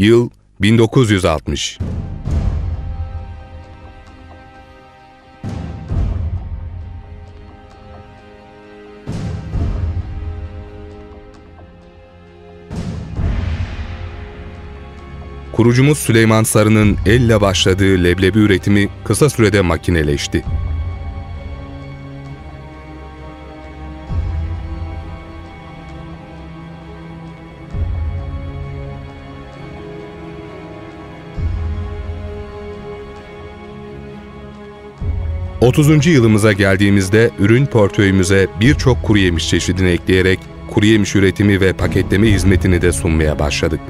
Yıl 1960 Kurucumuz Süleyman Sarı'nın elle başladığı leblebi üretimi kısa sürede makineleşti. ...30. yılımıza geldiğimizde ürün portföyümüze birçok kuru yemiş çeşidini ekleyerek... ...kuru yemiş üretimi ve paketleme hizmetini de sunmaya başladık.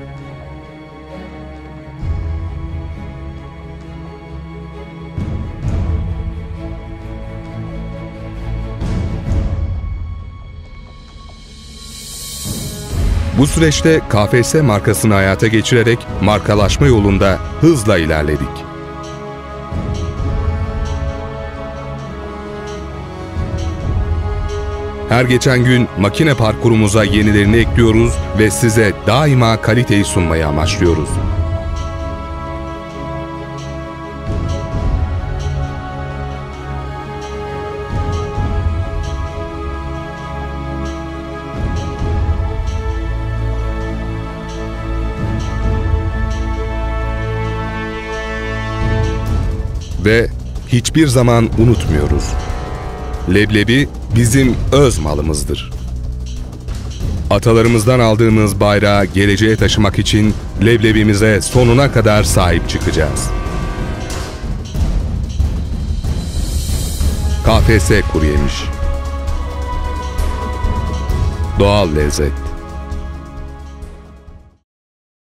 Bu süreçte KFS markasını hayata geçirerek markalaşma yolunda hızla ilerledik. Her geçen gün makine parkurumuza yenilerini ekliyoruz ve size daima kaliteyi sunmayı amaçlıyoruz. Ve hiçbir zaman unutmuyoruz. Leblebi bizim öz malımızdır. Atalarımızdan aldığımız bayrağı geleceğe taşımak için leblebimize sonuna kadar sahip çıkacağız. KFS Kuru Yemiş Doğal Lezzet